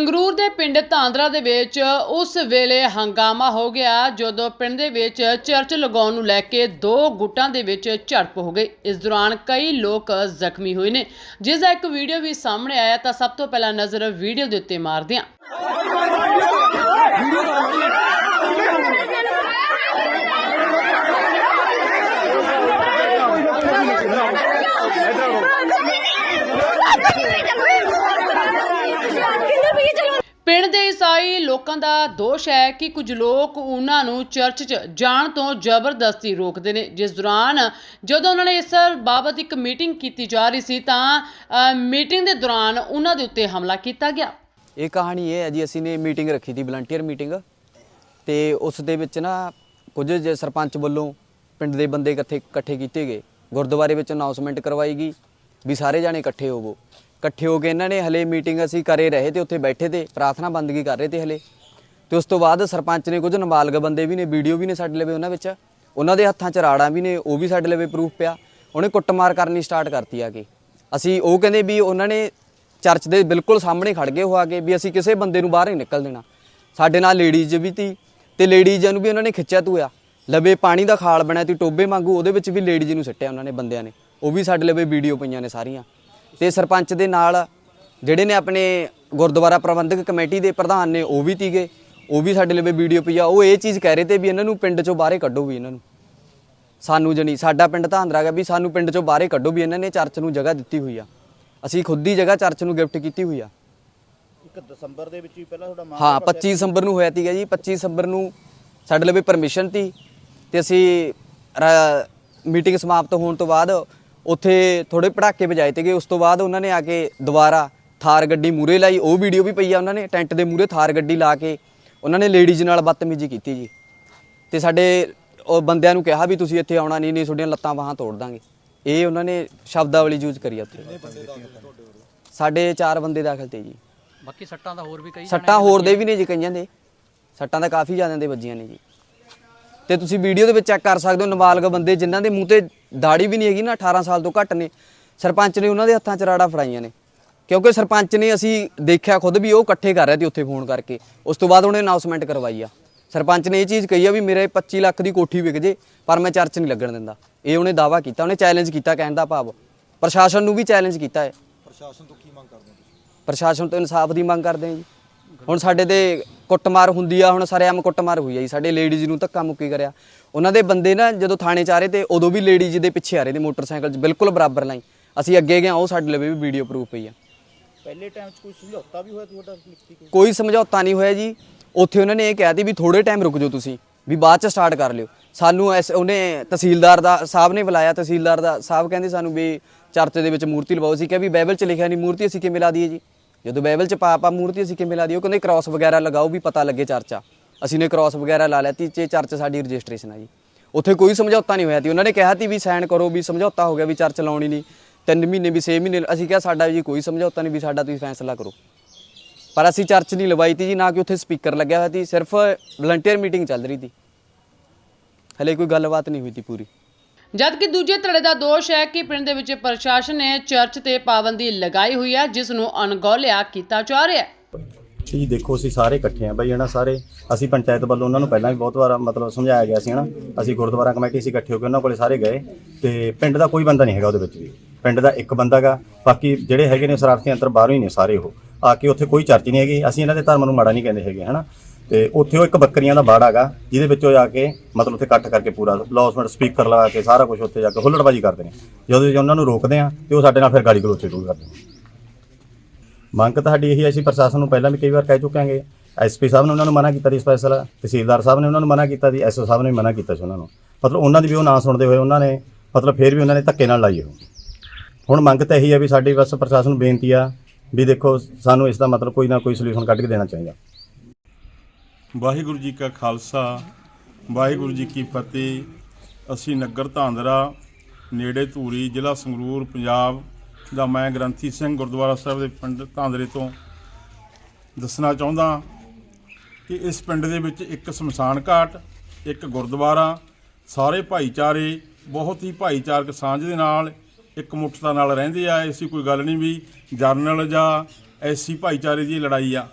ਸੰਗਰੂਰ ਦੇ ਪਿੰਡ ਤਾਂਦਰਾ ਦੇ ਵਿੱਚ ਉਸ ਵੇਲੇ ਹੰਗਾਮਾ ਹੋ ਗਿਆ ਜਦੋਂ ਪਿੰਡ ਦੇ ਵਿੱਚ ਚਰਚ ਲਗਾਉਣ ਨੂੰ ਲੈ ਕੇ ਦੋ ਗੁੱਟਾਂ ਦੇ ਵਿੱਚ ਝੜਪ ਹੋ ਗਈ। ਇਸ ਦੌਰਾਨ ਕਈ ਲੋਕ ਜ਼ਖਮੀ ਹੋਏ ਨੇ। ਜਿਸ ਦਾ ਇੱਕ ਵੀਡੀਓ ਵੀ ਸਾਹਮਣੇ ਆਇਆ, ਤਾਂ ਸਭ ਤੋਂ ਪਹਿਲਾਂ ਨਜ਼ਰ ਵੀਡੀਓ ਦੇ ਉੱਤੇ ਮਾਰਦੇ ਹਾਂ। ਪਿੰਡ ਦੇ ਈਸਾਈ ਲੋਕਾਂ ਦਾ ਦੋਸ਼ ਹੈ ਕਿ ਕੁਝ ਲੋਕ ਉਹਨਾਂ ਨੂੰ ਚਰਚ 'ਚ ਜਾਣ ਤੋਂ ਜ਼ਬਰਦਸਤੀ ਰੋਕਦੇ ਨੇ। ਜਿਸ ਦੌਰਾਨ ਜਦੋਂ ਉਹਨਾਂ ਨੇ ਇਸ ਬਾਬਤ ਇੱਕ ਮੀਟਿੰਗ ਕੀਤੀ ਜਾ ਰਹੀ ਸੀ ਤਾਂ ਅ, ਮੀਟਿੰਗ ਦੇ ਦੌਰਾਨ ਉਹਨਾਂ ਦੇ ਉੱਤੇ ਹਮਲਾ ਕੀਤਾ ਗਿਆ। ਇਹ ਕਹਾਣੀ ਇਹ ਹੈ ਜੀ ਅਸੀਂ ਨੇ ਮੀਟਿੰਗ ਰੱਖੀ ਸੀ ਵਲੰਟੀਅਰ ਮੀਟਿੰਗ। ਤੇ ਉਸ ਦੇ ਵਿੱਚ ਨਾ ਕੁਝ ਜੇ ਸਰਪੰਚ ਵੱਲੋਂ ਪਿੰਡ ਦੇ ਬੰਦੇ ਇਕੱਠੇ ਇਕੱਠੇ ਕੀਤੇ ਗਏ। ਗੁਰਦੁਆਰੇ ਵਿੱਚ ਅਨਾਉਂਸਮੈਂਟ ਕਰਵਾਈ ਗਈ ਵੀ ਸਾਰੇ ਜਾਣੇ ਇਕੱਠੇ ਹੋਵੋ ਇਕੱਠੇ ਹੋ ਕੇ ਇਹਨਾਂ ਨੇ ਹਲੇ ਮੀਟਿੰਗ ਅਸੀਂ ਕਰੇ ਰਹੇ ਤੇ ਉੱਥੇ ਬੈਠੇ ਤੇ, ਪ੍ਰਾਰਥਨਾ ਬੰਦਗੀ ਕਰ ਰਹੇ ਤੇ ਹਲੇ। ਤੇ ਉਸ ਤੋਂ ਬਾਅਦ ਸਰਪੰਚ ਨੇ ਕੁਝ ਨਾਬਾਲਗ ਬੰਦੇ ਵੀ ਨੇ, ਵੀਡੀਓ ਵੀ ਨੇ ਸਾਡੇ ਲਵੇ ਉਹਨਾਂ ਵਿੱਚ। ਉਹਨਾਂ ਦੇ ਹੱਥਾਂ 'ਚ ਰਾੜਾਂ ਵੀ ਨੇ, ਉਹ ਵੀ ਸਾਡੇ ਲਵੇ ਪ੍ਰੂਫ ਪਿਆ। ਉਹਨੇ ਕੁੱਟਮਾਰ ਕਰਨੀ ਸਟਾਰਟ ਕਰਤੀ ਆ ਕੇ। ਅਸੀਂ ਉਹ ਕਹਿੰਦੇ ਵੀ ਉਹਨਾਂ ਨੇ ਚਰਚ ਦੇ ਬਿਲਕੁਲ ਸਾਹਮਣੇ ਖੜ ਗਏ ਹੋ ਆ ਕੇ ਵੀ ਅਸੀਂ ਕਿਸੇ ਬੰਦੇ ਨੂੰ ਬਾਹਰ ਨਹੀਂ ਨਿਕਲ ਦੇਣਾ। ਸਾਡੇ ਨਾਲ ਲੇਡੀਜ਼ ਵੀ ਤੀ ਤੇ ਲੇਡੀਜ਼ਾਂ ਨੂੰ ਵੀ ਉਹਨਾਂ ਨੇ ਖਿੱਚਿਆ ਧੂਆ ਲਵੇ ਪਾਣੀ ਦਾ ਖਾਲ ਬਣਿਆ ਤੀ ਟੋਬੇ ਵਾਂਗੂ ਉਹਦੇ ਵਿੱਚ ਵੀ ਲੇਡੀਜ਼ ਨੂੰ ਸਿੱਟਿਆ ਉਹਨਾਂ ਨੇ ਬੰਦਿਆਂ ਨੇ। ਉਹ ਵੀ ਸਾਡੇ ਲਵੇ ਵੀਡੀਓ ਪਈਆਂ ਨੇ ਸਾਰੀਆਂ। ਤੇ ਸਰਪੰਚ ਦੇ ਨਾਲ ਜਿਹੜੇ ਨੇ ਆਪਣੇ ਗੁਰਦੁਆਰਾ ਪ੍ਰਬੰਧਕ ਕਮੇਟੀ ਦੇ ਪ੍ਰਧਾਨ ਨੇ ਉਹ ਵੀ ਤੀਗੇ ਉਹ ਵੀ ਸਾਡੇ ਲਵੇ ਵੀਡੀਓ ਪਈ ਆ। ਉਹ ਇਹ ਚੀਜ਼ ਕਹਿ ਰਹੇ ਤੇ ਵੀ ਇਹਨਾਂ ਨੂੰ ਪਿੰਡ ਚੋਂ ਬਾਹਰੇ ਕੱਢੋ ਵੀ ਇਹਨਾਂ ਨੂੰ। ਸਾਨੂੰ ਜਣੀ ਸਾਡਾ ਪਿੰਡ ਧਾਂਦਰਾ ਗਾ ਵੀ ਸਾਨੂੰ ਪਿੰਡ ਚੋਂ ਬਾਹਰੇ ਕੱਢੋ ਵੀ ਇਹਨਾਂ ਨੇ ਚਰਚ ਨੂੰ ਜਗ੍ਹਾ ਦਿੱਤੀ ਹੋਈ ਆ। ਅਸੀਂ ਖੁਦ ਦੀ ਜਗ੍ਹਾ ਚਰਚ ਨੂੰ ਗਿਫਟ ਕੀਤੀ ਹੋਈ ਆ। ਇੱਕ ਦਸੰਬਰ ਦੇ ਵਿੱਚ ਵੀ ਪਹਿਲਾਂ ਤੁਹਾਡਾ ਮਾਂ ਹਾਂ 25 ਦਸੰਬਰ ਨੂੰ ਹੋਇਆ ਤੀਗਾ ਜੀ 25 ਦਸੰਬਰ ਨੂੰ ਸਾਡੇ ਲਈ ਪਰਮਿਸ਼ਨ ਤੀ ਤੇ ਅਸੀਂ ਮੀਟਿੰਗ ਸਮਾਪਤ ਹੋਣ ਤੋਂ ਬਾਅਦ ਉੱਥੇ ਥੋੜੇ ਪੜਾਕੇ ਵਜਾਏ ਤੇਗੇ ਉਸ ਤੋਂ ਬਾਅਦ ਉਹਨਾਂ ਨੇ ਆ ਕੇ ਦੁਬਾਰਾ ਥਾਰ ਗੱਡੀ ਮੂਰੇ ਲਾਈ। ਉਹ ਵੀਡੀਓ ਵੀ ਪਈ ਆ ਉਹਨਾਂ ਨੇ ਟੈਂਟ ਦੇ ਮੂਰੇ ਥਾਰ ਗੱਡੀ ਲਾ ਕੇ। ਉਹਨਾਂ ਨੇ ਲੇਡੀਜ਼ ਨਾਲ ਬਦਤਮੀਜ਼ੀ ਕੀਤੀ ਜੀ। ਤੇ ਸਾਡੇ ਉਹ ਬੰਦਿਆਂ ਨੂੰ ਕਿਹਾ ਵੀ ਤੁਸੀਂ ਇੱਥੇ ਆਉਣਾ ਨਹੀਂ ਨਹੀਂ ਤੁਹਾਡੀਆਂ ਲੱਤਾਂ ਬਾਹਾਂ ਤੋੜ ਦਾਂਗੇ। ਇਹ ਉਹਨਾਂ ਨੇ ਸ਼ਬਦਾਵਲੀ ਯੂਜ਼ ਕਰੀ ਆ ਉੱਥੇ। ਸਾਡੇ ਚਾਰ ਬੰਦੇ ਦਾਖਲ ਤੇ ਜੀ। ਬਾਕੀ ਸੱਟਾਂ ਦਾ ਹੋਰ ਵੀ ਕਈ ਸੱਟਾਂ ਹੋਰ ਦੇ ਵੀ ਨੇ ਜੀ ਕਈਆਂ ਦੇ। ਸੱਟਾਂ ਤਾਂ ਕਾਫੀ ਜ਼ਿਆਦਾ ਦੇ ਵੱਜੀਆਂ ਨੇ ਜੀ। ਤੇ ਤੁਸੀਂ ਵੀਡੀਓ ਦੇ ਵਿੱਚ ਚੈੱਕ ਕਰ ਸਕਦੇ ਹੋ ਨਾਬਾਲਗ ਬੰਦੇ ਜਿਨ੍ਹਾਂ ਦੇ ਮੂੰਹ ਤੇ ਦਾੜੀ ਵੀ ਨਹੀਂ ਹੈਗੀ ਨਾ 18 ਸਾਲ ਤੋਂ ਘੱਟ ਨੇ। ਸਰਪੰਚ ਨੇ ਉਹਨਾਂ ਦੇ ਹੱਥਾਂ 'ਚ ਰਾੜਾ ਫੜਾਈਆਂ ਨੇ। ਕਿਉਂਕਿ ਸਰਪੰਚ ਨੇ ਅਸੀਂ ਦੇਖਿਆ ਖੁਦ ਵੀ ਉਹ ਇਕੱਠੇ ਕਰ ਰਿਹਾ ਸੀ ਉੱਥੇ ਫੋਨ ਕਰਕੇ। ਉਸ ਤੋਂ ਬਾਅਦ ਉਹਨੇ ਅਨਾਉਂਸਮੈਂਟ ਕਰਵਾਈ ਆ। ਸਰਪੰਚ ਨੇ ਇਹ ਚੀਜ਼ ਕਹੀ ਆ ਵੀ ਮੇਰੇ 25 ਲੱਖ ਦੀ ਕੋਠੀ ਵਿਕ ਜੇ ਪਰ ਮੈਂ ਚਰਚ ਨਹੀਂ ਲੱਗਣ ਦਿੰਦਾ। ਇਹ ਉਹਨੇ ਦਾਵਾ ਕੀਤਾ ਉਹਨੇ ਚੈਲੰਜ ਕੀਤਾ ਕਹਿਣ ਦਾ ਭਾਵ। ਪ੍ਰਸ਼ਾਸਨ ਨੂੰ ਵੀ ਚੈਲੰਜ ਕੀਤਾ ਹੈ। ਪ੍ਰਸ਼ਾਸਨ ਤੋਂ ਇਨਸਾਫ ਦੀ ਮੰਗ ਕਰਦੇ ਹਾਂ ਜੀ। ਹੁਣ ਸਾਡੇ ਤੇ ਕੁੱਟਮਾਰ ਹੁੰਦੀ ਆ ਹੁਣ ਸਰੇਆਮ ਕੁੱਟਮਾਰ ਹੋਈ ਆ ਜੀ। ਸਾਡੇ ਲੇਡੀਜ਼ ਨੂੰ ਧੱਕਾ ਮੁੱਕੀ ਕਰਿਆ। ਉਹਨਾਂ ਦੇ ਬੰਦੇ ਨਾ ਜਦੋਂ ਥਾਣੇ ਚ ਆ ਰਹੇ ਤੇ ਉਦੋਂ ਵੀ ਲੇਡੀਜ਼ ਦੇ ਪਿੱਛੇ ਆ ਰਹੇ ਤੇ ਮੋਟਰਸਾਈਕਲ 'ਚ ਬਿਲਕੁਲ ਬਰਾਬਰ ਲਾਈ ਅਸੀਂ ਅੱਗੇ ਗਏ ਉਹ ਸਾਡੇ ਲਵੇ ਵੀ ਵੀਡੀਓ ਪ੍ਰੂਫ ਪਈ ਆ। ਪਹਿਲੇ ਟਾਈਮ 'ਚ ਕੋਈ ਸਮਝੌਤਾ ਵੀ ਹੋਇਆ ਤੁਹਾਡਾ ਲਿਖਤੀ ਕੋਈ? ਕੋਈ ਸਮਝੌਤਾ ਨਹੀਂ ਹੋਇਆ ਜੀ। ਉੱਥੇ ਉਹਨਾਂ ਨੇ ਇਹ ਕਹਿ ਦਿੱਤੀ ਵੀ ਥੋੜੇ ਟਾਈਮ ਰੁਕ ਜਾਓ ਤੁਸੀਂ ਵੀ ਬਾਅਦ ਚ ਸਟਾਰਟ ਕਰ ਲਿਓ। ਸਾਨੂੰ ਐਸ ਉਹਨੇ ਤਹਿਸੀਲਦਾਰ ਦਾ ਸਾਹਿਬ ਨੇ ਬੁਲਾਇਆ ਤਹਿਸੀਲਦਾਰ ਦਾ ਸਾਹਿਬ ਕਹਿੰਦੇ ਸਾਨੂੰ ਵੀ ਚਰਚ ਦੇ ਵਿੱਚ ਮੂਰਤੀ ਲਵਾਓ। ਸੀ ਕਿਹਾ ਵੀ ਬਾਈਬਲ ਚ ਲਿਖਿਆ ਨਹੀਂ ਮੂਰਤੀ ਅਸੀਂ ਕਿਵੇਂ ਲਾ ਦਈਏ ਜੀ? ਜਦੋਂ ਬਾਈਬਲ ਚ ਪਾਪ ਆ ਮੂਰਤੀ ਅਸੀਂ ਕਿਵੇਂ ਲਾ ਦਈਏ ਉਹ ਕਹਿੰਦੇ ਕ੍ਰਾਸ ਵਗੈਰਾ ਲਗਾਓ ਵੀ ਪਤਾ ਲੱਗੇ ਚਰਚਾ। ਅਸੀਂ ਨੇ ਕ੍ਰਾਸ ਵਗੈਰਾ ਲਾ ਲਿਆ ਤੀ ਚ ਚਰਚ ਸਾਡੀ ਰਜਿਸਟ੍ਰੇਸ਼ਨ ਆ ਜੀ। ਉੱਥੇ ਕੋਈ ਸਮਝੌਤਾ ਨਹੀਂ ਹੋਇਆ ਤੀ ਉਹਨਾਂ ਨੇ ਕਿਹਾ ਤੀ ਵੀ ਸਾਈਨ ਕਰੋ ਵੀ ਸਮਝੌਤਾ ਹੋ ਗਿਆ ਵੀ ਚਰਚ ਲਾਉਣੀ ਨਹੀਂ। ਤਿੰਨ ਮਹੀਨੇ ਵੀ 6 ਮਹੀਨੇ ਅਸੀਂ ਕਿਹਾ ਸਾਡਾ ਜੀ ਕੋਈ ਸਮਝੌਤਾ ਨਹੀਂ ਵੀ ਸਾਡਾ ਤੁਸੀਂ ਫੈਸਲਾ ਕਰੋ। ਪਰ ਅਸੀਂ ਚਰਚ ਨਹੀਂ ਲਵਾਈ ਤੀ ਜੀ, ਨਾ ਕਿ ਉੱਥੇ ਸਪੀਕਰ ਲੱਗਿਆ ਹੋਇਆ ਸੀ, ਸਿਰਫ ਵਲੰਟੀਅਰ ਮੀਟਿੰਗ ਚੱਲ ਰਹੀ ਸੀ ਹਲੇ ਕੋਈ ਗੱਲਬਾਤ ਨਹੀਂ ਹੋਈ ਤੀ ਪੂਰੀ। ਜਦਕਿ ਦੂਜੇ ਧੜੇ ਦਾ ਦੋਸ਼ ਹੈ ਕਿ ਪਿੰਡ ਦੇ ਵਿੱਚ ਪ੍ਰਸ਼ਾਸਨ ਨੇ ਚਰਚ ਤੇ ਪਾਬੰਦੀ ਲਗਾਈ ਹੋਈ ਹੈ, ਜਿਸ ਨੂੰ ਅਣਗੌਲਿਆ ਕੀਤਾ ਜਾ ਰਿਹਾ ਹੈ। ਜੀ, ਦੇਖੋ, ਅਸੀਂ ਸਾਰੇ ਇਕੱਠੇ ਆ ਬਈ, ਹਨਾ, ਸਾਰੇ। ਅਸੀਂ ਪੰਚਾਇਤ ਵੱਲੋਂ ਉਹਨਾਂ ਨੂੰ ਪਹਿਲਾਂ ਵੀ ਬਹੁਤ ਵਾਰ ਮਤਲਬ ਸਮਝਾਇਆ ਗਿਆ ਸੀ, ਹਨਾ। ਅਸੀਂ ਗੁਰਦੁਆਰਾ ਕਮੇਟੀ ਸੀ, ਇਕੱਠੇ ਹੋ ਕੇ ਉਹਨਾਂ ਕੋਲੇ ਸਾਰੇ ਗਏ। ਤੇ ਪਿੰਡ ਦਾ ਕੋਈ ਬੰਦਾ ਨਹੀਂ ਹੈਗਾ ਉਹਦੇ ਵਿੱਚ ਵੀ। ਪਿੰਡ ਦਾ ਇੱਕ ਬੰਦਾ ਗਾ। ਬਾਕੀ ਜਿਹੜੇ ਹੈਗੇ ਨੇ ਸ਼ਰਾਰਤੀ ਅੰਤਰ ਬਾਹਰੋਂ ਹੀ ਨੇ ਸਾਰੇ ਉਹ। ਆ ਕੇ ਉੱਥੇ ਕੋਈ ਚਰਚ ਨਹੀਂ ਹੈਗੀ। ਅਸੀਂ ਇਹਨਾਂ ਦੇ ਧਰਮ ਨੂੰ ਮਾੜਾ ਨਹੀਂ ਕਹਿੰਦੇ ਹੈਗੇ, ਹਨਾ। ਤੇ ਉੱਥੇ ਉਹ ਇੱਕ ਬੱਕਰੀਆਂ ਦਾ ਬਾੜ ਹੈਗਾ, ਜਿਹਦੇ ਵਿੱਚ ਉਹ ਜਾ ਕੇ ਮਤਲਬ ਉੱਥੇ ਇਕੱਠ ਕਰਕੇ ਪੂਰਾ ਲੌਸਮੈਂਟ ਸਪੀਕਰ ਲਗਾ ਕੇ ਸਾਰਾ ਕੁਝ ਉੱਥੇ ਜਾ ਕੇ ਹੁੱਲੜਬਾਜੀ ਕਰਦੇ ਨੇ। ਜਦੋਂ ਅਸੀਂ ਉਹਨਾਂ ਨੂੰ ਰੋਕਦੇ ਆ ਤੇ ਉਹ ਸਾਡੇ ਨਾਲ ਫਿਰ ਗਾਲੀ ਗਲੋਚ ਸ਼ੁਰੂ ਕਰਦੇ ਨੇ। ਮੰਗ ਤਾਂ ਸਾਡੀ ਇਹੀ ਹੈ, ਅਸੀਂ ਪ੍ਰਸ਼ਾਸਨ ਨੂੰ ਪਹਿਲਾਂ ਵੀ ਕਈ ਵਾਰ ਕਹਿ ਚੁੱਕੇ ਹਾਂਗੇ। ਐਸਪੀ ਸਾਹਿਬ ਨੇ ਉਹਨਾਂ ਨੂੰ ਮਨਾ ਕੀਤਾ ਸੀ ਸਪੈਸ਼ਲ ਤਹਿਸੀਲਦਾਰ ਸਾਹਿਬ ਨੇ ਉਹਨਾਂ ਨੂੰ ਮਨਾ ਕੀਤਾ ਸੀ ਐਸਓ ਸਾਹਿਬ ਨੇ ਵੀ ਮਨਾ ਕੀਤਾ ਸੀ ਉਹਨਾਂ ਨੂੰ। ਮਤਲਬ ਉਹਨਾਂ ਦੀ ਵੀ ਉਹ ਨਾ ਸੁਣਦੇ ਹੋਏ ਉਹਨਾਂ ਨੇ, ਮਤਲਬ ਫਿਰ ਵੀ ਉਹਨਾਂ ਨੇ ਧੱਕੇ ਨਾਲ ਲਾਈ ਉਹ। ਹੁਣ ਮੰਗ ਤਾਂ ਇਹੀ ਹੈ ਵੀ ਸਾਡੀ ਬਸ ਪ੍ਰਸ਼ਾਸਨ ਨੂੰ ਬੇਨਤੀ ਆ ਵੀ ਦੇਖੋ, ਸਾਨੂੰ ਇਸ ਦਾ ਮਤਲਬ ਕੋਈ ਨਾ ਕੋਈ ਸੋਲੂਸ਼ਨ ਕੱਢ ਕੇ ਦੇਣਾ ਚਾਹੀਦਾ। ਵਾਹਿਗੁਰੂ ਜੀ ਕਾ ਖਾਲਸਾ, ਵਾਹਿਗੁਰੂ ਜੀ ਕੀ ਫਤਿਹ। ਅਸੀਂ ਨਗਰ ਧਾਂਦਰਾ, ਨੇੜੇ ਧੂਰੀ, ਜ਼ਿਲ੍ਹਾ ਸੰਗਰੂਰ, ਪੰਜਾਬ ਦਾ ਮੈਂ ਗ੍ਰੰਥੀ ਸਿੰਘ ਗੁਰਦੁਆਰਾ ਸਾਹਿਬ ਦੇ ਪਿੰਡ ਧਾਂਦਰੇ ਤੋਂ ਦੱਸਣਾ ਚਾਹੁੰਦਾ ਕਿ ਇਸ ਪਿੰਡ ਦੇ ਵਿੱਚ ਇੱਕ ਸਮਸਾਨ ਘਾਟ, ਇੱਕ ਗੁਰਦੁਆਰਾ, ਸਾਰੇ ਭਾਈਚਾਰੇ, ਬਹੁਤ ਹੀ ਭਾਈਚਾਰਕ ਸਾਂਝ ਦੇ ਨਾਲ ਇੱਕ ਮੁੱਠਤਾ ਨਾਲ ਰਹਿੰਦੇ ਆ। ਐਸੀ ਕੋਈ ਗੱਲ ਨਹੀਂ ਵੀ ਜਰਨਲ ਜਾਂ ਐਸੀ ਭਾਈਚਾਰੇ ਦੀ ਲੜਾਈ ਆ।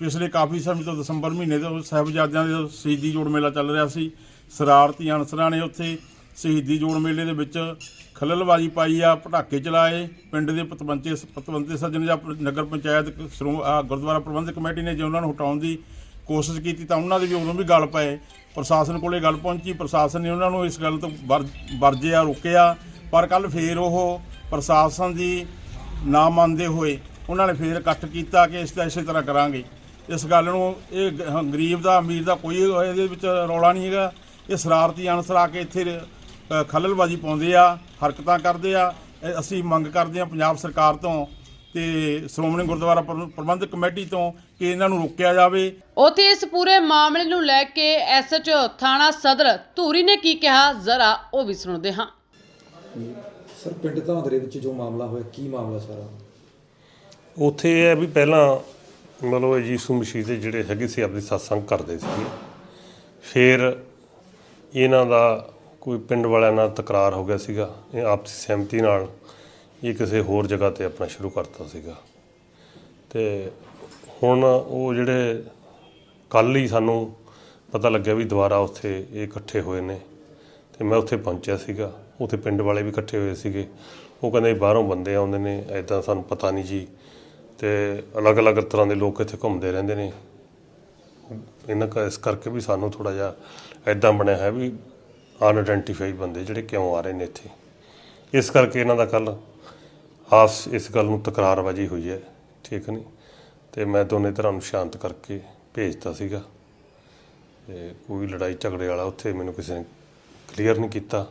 ਪਿਛਲੇ ਕਾਫੀ ਸਮੇਂ ਤੋਂ ਦਸੰਬਰ ਮਹੀਨੇ ਤੋਂ ਸਾਹਿਬਜ਼ਾਦਿਆਂ ਦੇ ਸ਼ਹੀਦੀ ਜੋੜ ਮੇਲਾ ਚੱਲ ਰਿਹਾ ਸੀ। ਸ਼ਰਾਰਤੀ ਅਨਸਰਾਂ ਨੇ ਉੱਥੇ ਸ਼ਹੀਦੀ ਜੋੜ ਮੇਲੇ ਦੇ ਵਿੱਚ ਖਲਲਬਾਜ਼ੀ ਪਾਈ ਆ, ਪਟਾਕੇ ਚਲਾਏ। ਪਿੰਡ ਦੇ ਪਤਵੰਤੇ ਪਤਵੰਤੇ ਸੱਜਣ ਜਾਂ ਨਗਰ ਪੰਚਾਇਤ ਸ਼੍ਰੋ- ਗੁਰਦੁਆਰਾ ਪ੍ਰਬੰਧਕ ਕਮੇਟੀ ਨੇ ਜੇ ਉਹਨਾਂ ਨੂੰ ਹਟਾਉਣ ਦੀ ਕੋਸ਼ਿਸ਼ ਕੀਤੀ ਤਾਂ ਉਹਨਾਂ ਦੇ ਵੀ ਉਦੋਂ ਵੀ ਗੱਲ ਪਏ। ਪ੍ਰਸ਼ਾਸਨ ਕੋਲੇ ਗੱਲ ਪਹੁੰਚੀ। ਪ੍ਰਸ਼ਾਸਨ ਨੇ ਉਹਨਾਂ ਨੂੰ ਇਸ ਗੱਲ ਤੋਂ ਵਰ- ਵਰਜਿਆ, ਰੋਕਿਆ। ਪਰ ਕੱਲ ਫੇਰ ਉਹ ਪ੍ਰਸ਼ਾਸਨ ਦੀ ਨਾ ਮੰਨਦੇ ਹੋਏ ਉਹਨਾਂ ਨੇ ਫੇਰ ਇਕੱਠ ਕੀਤਾ ਕਿ ਇਸ ਦਾ ਇਸੇ ਤਰ੍ਹਾਂ ਕਰਾਂਗੇ। ਇਸ ਗੱਲ ਨੂੰ ਇਹ ਗ- ਗਰੀਬ ਦਾ ਅਮੀਰ ਦਾ ਕੋਈ ਇਹਦੇ ਵਿੱਚ ਰੌਲਾ ਨਹੀਂ ਹੈਗਾ। ਇਹ ਸ਼ਰਾਰਤੀ ਅਨਸਰ ਆ ਕੇ ਇੱਥੇ ਅ, ਖੱਲਲਬਾਜ਼ੀ ਪਾਉਂਦੇ ਆ ਹਰਕਤਾਂ ਕਰਦੇ ਆ। ਇਹ ਅਸੀਂ ਮੰਗ ਕਰਦੇ ਆ ਪੰਜਾਬ ਸਰਕਾਰ ਤੋਂ ਤੇ ਸ਼੍ਰੋਮਣੀ ਗੁਰਦੁਆਰਾ ਪ੍ਰਬੰ- ਪ੍ਰਬੰਧਕ ਕਮੇਟੀ ਤੋਂ ਕਿ ਇਹਨਾਂ ਨੂੰ ਰੋਕਿਆ ਜਾਵੇ। ਉੱਥੇ ਇਸ ਪੂਰੇ ਮਾਮਲੇ ਨੂੰ ਲੈ ਕੇ ਐਸਐਚਓ ਥਾਣਾ ਸਦਰ ਧੂਰੀ ਨੇ ਕੀ ਕਿਹਾ ਜ਼ਰਾ ਉਹ ਵੀ ਸੁਣਦੇ ਹਾਂ। ਸਰ ਪਿੰਡ ਧਾਂਦਰੇ ਵਿੱਚ ਜੋ ਮਾਮਲਾ ਹੋਇਆ ਕੀ ਮਾਮਲਾ ਸਾਰਾ? ਉੱਥੇ ਇਹ ਹੈ ਵੀ ਪਹਿਲਾਂ ਮਤਲਬ ਇਹ ਯੀਸੂ ਮਸੀਹ ਦੇ ਜਿਹੜੇ ਹੈਗੇ ਸੀ ਆਪਣੀ satsang ਕਰਦੇ ਸੀ। ਫਿਰ ਇਹਨਾਂ ਦਾ ਕੋਈ ਪਿੰਡ ਵਾਲਿਆਂ ਨਾਲ ਤਕਰਾਰ ਹੋ ਗਿਆ ਸੀਗਾ, ਇਹ ਆਪਸੀ ਸਹਿਮਤੀ ਨਾਲ ਇਹ ਕਿਸੇ ਹੋਰ ਜਗ੍ਹਾ ਤੇ ਆਪਣਾ ਸ਼ੁਰੂ ਕਰਤਾ ਸੀਗਾ। ਤੇ ਹੁਣ ਉਹ ਜਿਹੜੇ ਕੱਲ ਹੀ ਸਾਨੂੰ ਪਤਾ ਲੱਗਿਆ ਵੀ ਦੁਬਾਰਾ ਉੱਥੇ ਇਹ ਇਕੱਠੇ ਹੋਏ ਨੇ, ਤੇ ਮੈਂ ਉੱਥੇ ਪਹੁੰਚਿਆ ਸੀਗਾ। ਉੱਥੇ ਪਿੰਡ ਵਾਲੇ ਵੀ ਇਕੱਠੇ ਹੋਏ ਸੀਗੇ। ਉਹ ਕਹਿੰਦੇ ਬਾਹਰੋਂ ਬੰਦੇ ਆਉਂਦੇ ਨੇ ਐਦਾਂ ਸਾਨੂੰ ਪਤਾ ਨਹੀਂ ਜੀ ਤੇ ਅਲੱਗ-ਅਲੱਗ ਤਰ੍ਹਾਂ ਦੇ ਲੋਕ ਇੱਥੇ ਘੁੰਮਦੇ ਰਹਿੰਦੇ ਨੇ। ਇਹਨਾਂ ਕਾ, ਇਸ ਕਰਕੇ ਵੀ ਸਾਨੂੰ ਥੋੜਾ ਜਿਹਾ ਐਦਾਂ ਬਣਿਆ ਹੈ ਵੀ ਅਨਆਇਡੈਂਟੀਫਾਈਡ ਬੰਦੇ ਜਿਹੜੇ ਕਿਉਂ ਆ ਰਹੇ ਨੇ ਇੱਥੇ। ਇਸ ਕਰਕੇ ਇਹਨਾਂ ਦਾ ਕੱਲ ਆਪਸ ਇਸ ਗੱਲ ਨੂੰ ਤਕਰਾਰਬਾਜੀ ਹੋਈ ਹੈ, ਠੀਕ ਨਹੀਂ? ਤੇ ਮੈਂ ਦੋਨੇ ਤਰ੍ਹਾਂ ਨੂੰ ਸ਼ਾਂਤ ਕਰਕੇ ਭੇਜਤਾ ਸੀਗਾ। ਤੇ ਕੋਈ ਲੜਾਈ ਝਗੜੇ ਵਾਲਾ ਉੱਥੇ ਮੈਨੂੰ ਕਿਸੇ ਨੇ ਕਲੀਅਰ ਨਹੀਂ ਕੀਤਾ।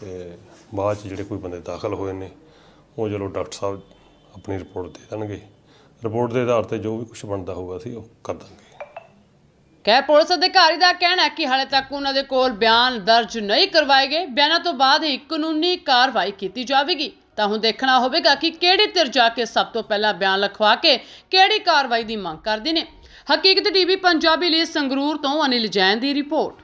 ਤੇ ਬਾਅਦ ਚ ਜਿਹੜੇ ਕੋਈ ਬੰਦੇ ਦਾਖਲ ਹੋਏ ਨੇ, ਉਹ ਚਲੋ ਡਾਕਟਰ ਸਾਹਿਬ ਆਪਣੀ ਰਿਪੋਰਟ ਦੇ ਦੇਣਗੇ। ਰਿਪੋਰਟ ਦੇ ਆਧਾਰ ਤੇ ਜੋ ਵੀ ਕੁਝ ਬਣਦਾ ਹੋਊਗਾ ਅਸੀਂ ਉਹ ਕਰ ਦਾਂਗੇ। ਕਹਿ ਪੁਲਿਸ ਅਧਿਕਾਰੀ ਦਾ ਕਹਿਣਾ ਹੈ ਕਿ ਹਾਲੇ ਤੱਕ ਉਹਨਾਂ ਦੇ ਕੋਲ ਬਿਆਨ ਦਰਜ ਨਹੀਂ ਕਰਵਾਏ ਗਏ। ਬਿਆਨਾਂ ਤੋਂ ਬਾਅਦ ਹੀ ਕਾਨੂੰਨੀ ਕਾਰਵਾਈ ਕੀਤੀ ਜਾਵੇਗੀ। ਤਾਂ ਹੁਣ ਦੇਖਣਾ ਹੋਵੇਗਾ ਕਿ ਕਿਹੜੀ ਧਿਰ ਜਾ ਕੇ ਸਭ ਤੋਂ ਪਹਿਲਾਂ ਬਿਆਨ ਲਿਖਵਾ ਕੇ ਕਿਹੜੀ ਕਾਰਵਾਈ ਦੀ ਮੰਗ ਕਰਦੇ ਨੇ। ਹਕੀਕਤ ਟੀਵੀ, ਪੰਜਾਬੀ ਲਈ ਸੰਗਰੂਰ ਤੋਂ ਅਨਿਲ ਜੈਨ ਦੀ ਰਿਪੋਰਟ।